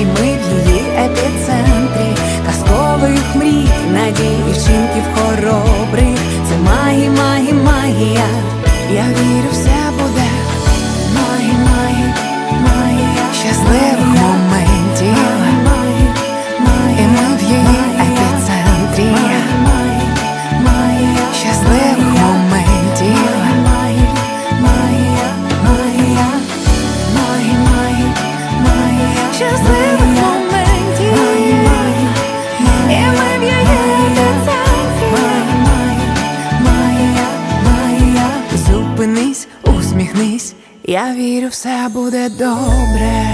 і ми в її епіцентрі казкових мрій, надії і вчинків хоробрих. Це магі, магі, магія. Я вірю, все буде. Магі, магі, магія. Щасливо. Посміхнись, я вірю, все буде добре.